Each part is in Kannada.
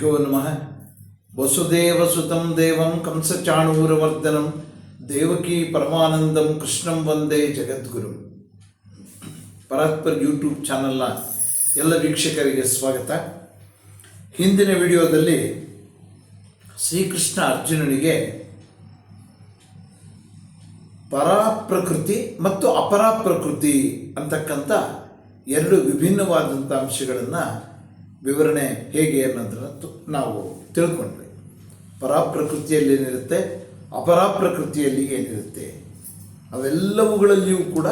ಗುರುಭ್ಯೋ ನಮಃ? ವಸುದೇವಸುತಂ ದೇವಂ ಕಂಸಚಾಣೂರವರ್ಧನಂ, ದೇವಕಿ ಪರಮಾನಂದಂ ಕೃಷ್ಣಂ ವಂದೇ ಜಗದ್ಗುರು. ಪರಾತ್ಪರ್ ಯೂಟ್ಯೂಬ್ ಚಾನಲ್ನ ಎಲ್ಲ ವೀಕ್ಷಕರಿಗೆ ಸ್ವಾಗತ. ಹಿಂದಿನ ವಿಡಿಯೋದಲ್ಲಿ ಶ್ರೀಕೃಷ್ಣ ಅರ್ಜುನನಿಗೆ ಪರಾಪ್ರಕೃತಿ ಮತ್ತು ಅಪರಾಪ್ರಕೃತಿ ಅಂತಕ್ಕಂಥ ಎರಡು ವಿಭಿನ್ನವಾದಂಥ ಅಂಶಗಳನ್ನು ವಿವರಣೆ ಹೇಗೆ ಅನ್ನೋದನ್ನು ನಾವು ತಿಳ್ಕೊಂಡ್ವಿ. ಪರಾಪ್ರಕೃತಿಯಲ್ಲಿ ಏನಿರುತ್ತೆ, ಅಪರಾಪ್ರಕೃತಿಯಲ್ಲಿ ಏನಿರುತ್ತೆ, ಅವೆಲ್ಲವುಗಳಲ್ಲಿಯೂ ಕೂಡ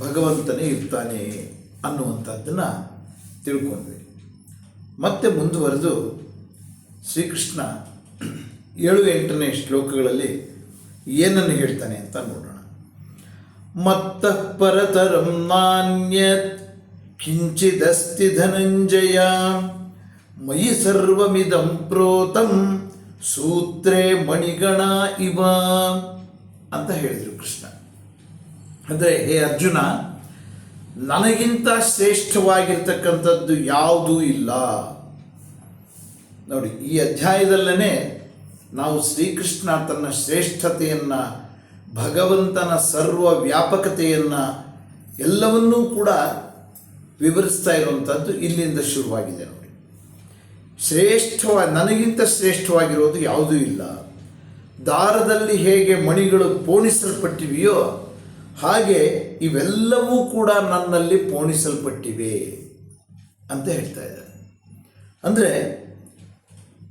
ಭಗವಂತನೇ ಇರ್ತಾನೆ ಅನ್ನುವಂಥದ್ದನ್ನು ತಿಳ್ಕೊಂಡ್ವಿ. ಮತ್ತೆ ಮುಂದುವರೆದು ಶ್ರೀಕೃಷ್ಣ ಏಳು ಎಂಟನೇ ಶ್ಲೋಕಗಳಲ್ಲಿ ಏನನ್ನು ಹೇಳ್ತಾನೆ ಅಂತ ನೋಡೋಣ. ಮತ್ತ ಪರತರಂ ನಾಣ್ಯತ್ ಕಿಂಚಿದಸ್ತಿ ಧನಂಜಯ ಮಯಿ ಸರ್ವಮಿದಂ ಪ್ರೋತಂ ಸೂತ್ರೇ ಮಣಿಗಣ ಇವ ಅಂತ ಹೇಳಿದರು ಕೃಷ್ಣ. ಅಂದರೆ ಹೇ ಅರ್ಜುನ, ನನಗಿಂತ ಶ್ರೇಷ್ಠವಾಗಿರ್ತಕ್ಕಂಥದ್ದು ಯಾವುದೂ ಇಲ್ಲ. ನೋಡಿ, ಈ ಅಧ್ಯಾಯದಲ್ಲೇ ನಾವು ಶ್ರೀಕೃಷ್ಣ ತನ್ನ ಶ್ರೇಷ್ಠತೆಯನ್ನು, ಭಗವಂತನ ಸರ್ವ ವ್ಯಾಪಕತೆಯನ್ನು ಎಲ್ಲವನ್ನೂ ಕೂಡ ವಿವರಿಸ್ತಾ ಇರುವಂಥದ್ದು ಇಲ್ಲಿಂದ ಶುರುವಾಗಿದೆ ನೋಡಿ. ಶ್ರೇಷ್ಠವ, ನನಗಿಂತ ಶ್ರೇಷ್ಠವಾಗಿರೋದು ಯಾವುದೂ ಇಲ್ಲ. ದಾರದಲ್ಲಿ ಹೇಗೆ ಮಣಿಗಳು ಪೋಣಿಸಲ್ಪಟ್ಟಿವೆಯೋ ಹಾಗೆ ಇವೆಲ್ಲವೂ ಕೂಡ ನನ್ನಲ್ಲಿ ಪೋಣಿಸಲ್ಪಟ್ಟಿವೆ ಅಂತ ಹೇಳ್ತಾ ಇದ್ದಾರೆ. ಅಂದರೆ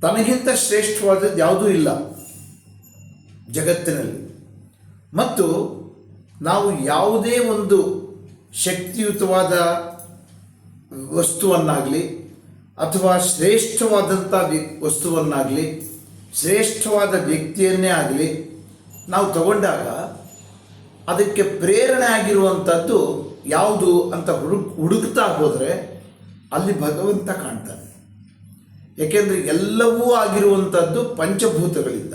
ತನಗಿಂತ ಶ್ರೇಷ್ಠವಾದದ್ದು ಯಾವುದೂ ಇಲ್ಲ ಜಗತ್ತಿನಲ್ಲಿ. ಮತ್ತು ನಾವು ಯಾವುದೇ ಒಂದು ಶಕ್ತಿಯುತವಾದ ವಸ್ತುವನ್ನಾಗಲಿ ಅಥವಾ ಶ್ರೇಷ್ಠವಾದಂಥ ವಸ್ತುವನ್ನಾಗಲಿ, ಶ್ರೇಷ್ಠವಾದ ವ್ಯಕ್ತಿಯನ್ನೇ ಆಗಲಿ ನಾವು ತಗೊಂಡಾಗ ಅದಕ್ಕೆ ಪ್ರೇರಣೆ ಆಗಿರುವಂಥದ್ದು ಯಾವುದು ಅಂತ ಹುಡುಕ್ ಹುಡುಕ್ತಾ ಹೋದರೆ ಅಲ್ಲಿ ಭಗವಂತ ಕಾಣ್ತಾನೆ. ಏಕೆಂದರೆ ಎಲ್ಲವೂ ಆಗಿರುವಂಥದ್ದು ಪಂಚಭೂತಗಳಿಂದ.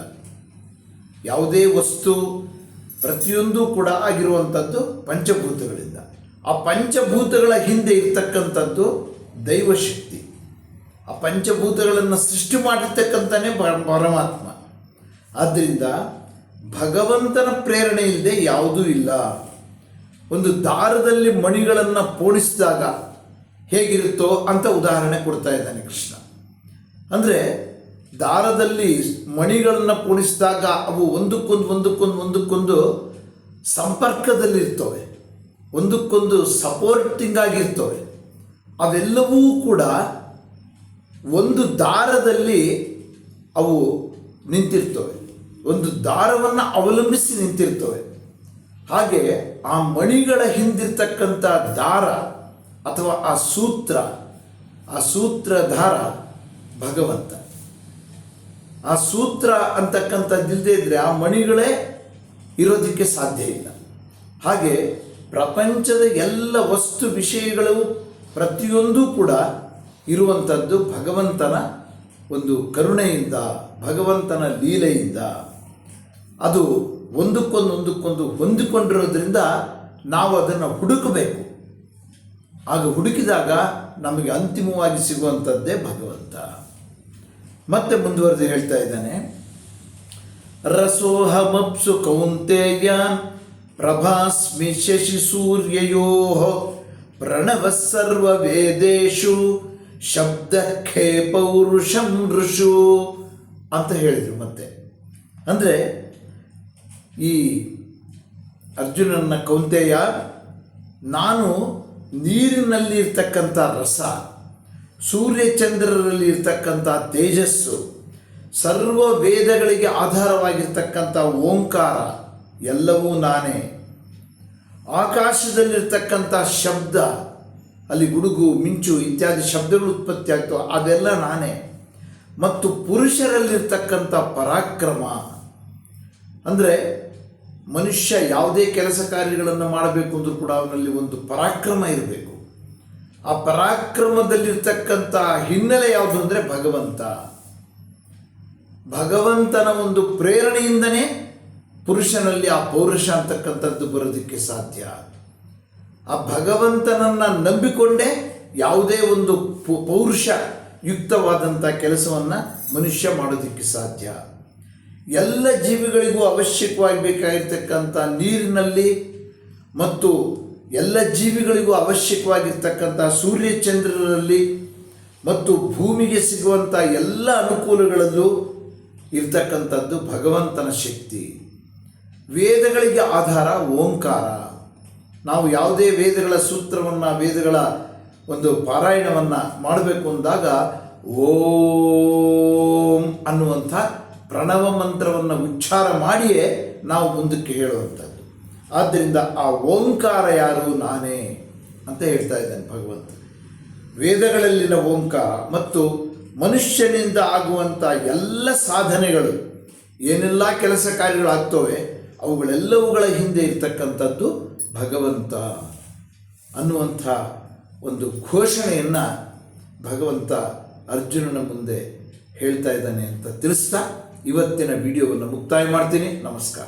ಯಾವುದೇ ವಸ್ತು ಪ್ರತಿಯೊಂದು ಕೂಡ ಆಗಿರುವಂಥದ್ದು ಪಂಚಭೂತಗಳಿಂದ. ಆ ಪಂಚಭೂತಗಳ ಹಿಂದೆ ಇರ್ತಕ್ಕಂಥದ್ದು ದೈವಶಕ್ತಿ. ಆ ಪಂಚಭೂತಗಳನ್ನು ಸೃಷ್ಟಿ ಮಾಡಿರ್ತಕ್ಕಂಥನೇ ಪರ- ಪರಮಾತ್ಮ. ಆದ್ದರಿಂದ ಭಗವಂತನ ಪ್ರೇರಣೆ ಇಲ್ಲದೆ ಯಾವುದೂ ಇಲ್ಲ. ಒಂದು ದಾರದಲ್ಲಿ ಮಣಿಗಳನ್ನು ಪೋಣಿಸಿದಾಗ ಹೇಗಿರುತ್ತೋ ಅಂತ ಉದಾಹರಣೆ ಕೊಡ್ತಾ ಇದ್ದಾನೆ ಕೃಷ್ಣ. ಅಂದರೆ ದಾರದಲ್ಲಿ ಮಣಿಗಳನ್ನು ಪೋಣಿಸಿದಾಗ ಅವು ಒಂದಕ್ಕೊಂದು ಒಂದಕ್ಕೊಂದು ಒಂದಕ್ಕೊಂದು ಸಂಪರ್ಕದಲ್ಲಿರ್ತವೆ. ಒಂದಕ್ಕೊಂದು ಸಪೋರ್ಟಿಂಗ್ ಆಗಿರ್ತವೆ. ಅವೆಲ್ಲವೂ ಕೂಡ ಒಂದು ದಾರದಲ್ಲಿ ಅವು ನಿಂತಿರ್ತವೆ. ಒಂದು ದಾರವನ್ನು ಅವಲಂಬಿಸಿ ನಿಂತಿರ್ತವೆ. ಹಾಗೆ ಆ ಮಣಿಗಳ ಹಿಂದಿರ್ತಕ್ಕಂಥ ದಾರ ಅಥವಾ ಆ ಸೂತ್ರ ಆ ಸೂತ್ರ ದಾರ ಭಗವಂತ. ಆ ಸೂತ್ರ ಅಂತಕ್ಕಂಥದ್ದಿಲ್ಲದೆ ಇದ್ದರೆ ಆ ಮಣಿಗಳೇ ಇರೋದಕ್ಕೆ ಸಾಧ್ಯ ಇಲ್ಲ. ಹಾಗೆ ಪ್ರಪಂಚದ ಎಲ್ಲ ವಸ್ತು ವಿಷಯಗಳು ಪ್ರತಿಯೊಂದೂ ಕೂಡ ಇರುವಂಥದ್ದು ಭಗವಂತನ ಒಂದು ಕರುಣೆಯಿಂದ, ಭಗವಂತನ ಲೀಲೆಯಿಂದ. ಅದು ಒಂದಕ್ಕೊಂದು ಒಂದಕ್ಕೊಂದು ಹೊಂದಿಕೊಂಡಿರೋದ್ರಿಂದ ನಾವು ಅದನ್ನು ಹುಡುಕಬೇಕು. ಆಗ ಹುಡುಕಿದಾಗ ನಮಗೆ ಅಂತಿಮವಾಗಿ ಸಿಗುವಂಥದ್ದೇ ಭಗವಂತ. ಮತ್ತೆ ಮುಂದುವರೆದು ಹೇಳ್ತಾ ಇದ್ದಾನೆ ರಸೋಹಮಪ್ಸು ಕೌಂತೆಯ ಪ್ರಭಾಸ್ಮಿ ಶಶಿ ಸೂರ್ಯೋ ಪ್ರಣವ ಸರ್ವ ಶಬ್ದ ಶಬ್ದಕ್ಕೆ ಪೌರುಷಂ ಋಷು ಅಂತ ಹೇಳಿದರು ಮತ್ತೆ. ಅಂದರೆ ಈ ಅರ್ಜುನನ ಕೌಂತೆಯ ನಾನು ನೀರಿನಲ್ಲಿ ಇರ್ತಕ್ಕಂಥ ರಸ ಸೂರ್ಯಚಂದ್ರರಲ್ಲಿ ಇರ್ತಕ್ಕಂಥ ತೇಜಸ್ಸು ಸರ್ವ ವೇದಗಳಿಗೆ ಆಧಾರವಾಗಿರ್ತಕ್ಕಂಥ ಓಂಕಾರ ಎಲ್ಲವೂ ನಾನೇ. ಆಕಾಶದಲ್ಲಿರ್ತಕ್ಕಂಥ ಶಬ್ದ, ಅಲ್ಲಿ ಗುಡುಗು, ಮಿಂಚು ಇತ್ಯಾದಿ ಶಬ್ದಗಳು ಉತ್ಪತ್ತಿ ಆಗ್ತವೆ, ಅದೆಲ್ಲ ನಾನೇ. ಮತ್ತು ಪುರುಷರಲ್ಲಿರ್ತಕ್ಕಂಥ ಪರಾಕ್ರಮ, ಅಂದರೆ ಮನುಷ್ಯ ಯಾವುದೇ ಕೆಲಸ ಕಾರ್ಯಗಳನ್ನು ಮಾಡಬೇಕು ಅಂದರೂ ಕೂಡ ಅವನಲ್ಲಿ ಒಂದು ಪರಾಕ್ರಮ ಇರಬೇಕು. ಆ ಪರಾಕ್ರಮದಲ್ಲಿರ್ತಕ್ಕಂಥ ಹಿನ್ನೆಲೆ ಯಾವುದು ಅಂದರೆ ಭಗವಂತ. ಭಗವಂತನ ಒಂದು ಪ್ರೇರಣೆಯಿಂದನೇ ಪುರುಷನಲ್ಲಿ ಆ ಪೌರುಷ ಅಂತಕ್ಕಂಥದ್ದು ಬರೋದಕ್ಕೆ ಸಾಧ್ಯ. ಆ ಭಗವಂತನನ್ನು ನಂಬಿಕೊಂಡೇ ಯಾವುದೇ ಒಂದು ಪೌರುಷ ಯುಕ್ತವಾದಂಥ ಕೆಲಸವನ್ನು ಮನುಷ್ಯ ಮಾಡೋದಕ್ಕೆ ಸಾಧ್ಯ. ಎಲ್ಲ ಜೀವಿಗಳಿಗೂ ಅವಶ್ಯಕವಾಗಿ ಬೇಕಾಗಿರ್ತಕ್ಕಂಥ ನೀರಿನಲ್ಲಿ ಮತ್ತು ಎಲ್ಲ ಜೀವಿಗಳಿಗೂ ಅವಶ್ಯಕವಾಗಿರ್ತಕ್ಕಂಥ ಸೂರ್ಯಚಂದ್ರರಲ್ಲಿ ಮತ್ತು ಭೂಮಿಗೆ ಸಿಗುವಂಥ ಎಲ್ಲ ಅನುಕೂಲಗಳಲ್ಲೂ ಇರ್ತಕ್ಕಂಥದ್ದು ಭಗವಂತನ ಶಕ್ತಿ. ವೇದಗಳಿಗೆ ಆಧಾರ ಓಂಕಾರ. ನಾವು ಯಾವುದೇ ವೇದಗಳ ಸೂತ್ರವನ್ನು, ವೇದಗಳ ಒಂದು ಪಾರಾಯಣವನ್ನು ಮಾಡಬೇಕು ಅಂದಾಗ ಓಂ ಅನ್ನುವಂಥ ಪ್ರಣವ ಮಂತ್ರವನ್ನು ಉಚ್ಚಾರ ಮಾಡಿಯೇ ನಾವು ಮುಂದಕ್ಕೆ ಹೇಳುವಂಥದ್ದು. ಆದ್ದರಿಂದ ಆ ಓಂಕಾರ ಯಾರು? ನಾನೇ ಅಂತ ಹೇಳ್ತಾ ಇದ್ದಾನೆ ಭಗವಂತ. ವೇದಗಳಲ್ಲಿನ ಓಂಕಾರ ಮತ್ತು ಮನುಷ್ಯನಿಂದ ಆಗುವಂಥ ಎಲ್ಲ ಸಾಧನೆಗಳು ಏನೆಲ್ಲ ಕೆಲಸ ಕಾರ್ಯಗಳಾಗ್ತವೆ ಅವುಗಳೆಲ್ಲವುಗಳ ಹಿಂದೆ ಇರ್ತಕ್ಕಂಥದ್ದು ಭಗವಂತ ಅನ್ನುವಂಥ ಒಂದು ಘೋಷಣೆಯನ್ನು ಭಗವಂತ ಅರ್ಜುನನ ಮುಂದೆ ಹೇಳ್ತಾ ಇದ್ದಾನೆ ಅಂತ ತಿಳಿಸ್ತಾ ಇವತ್ತಿನ ವಿಡಿಯೋವನ್ನು ಮುಕ್ತಾಯ ಮಾಡ್ತೀನಿ. ನಮಸ್ಕಾರ.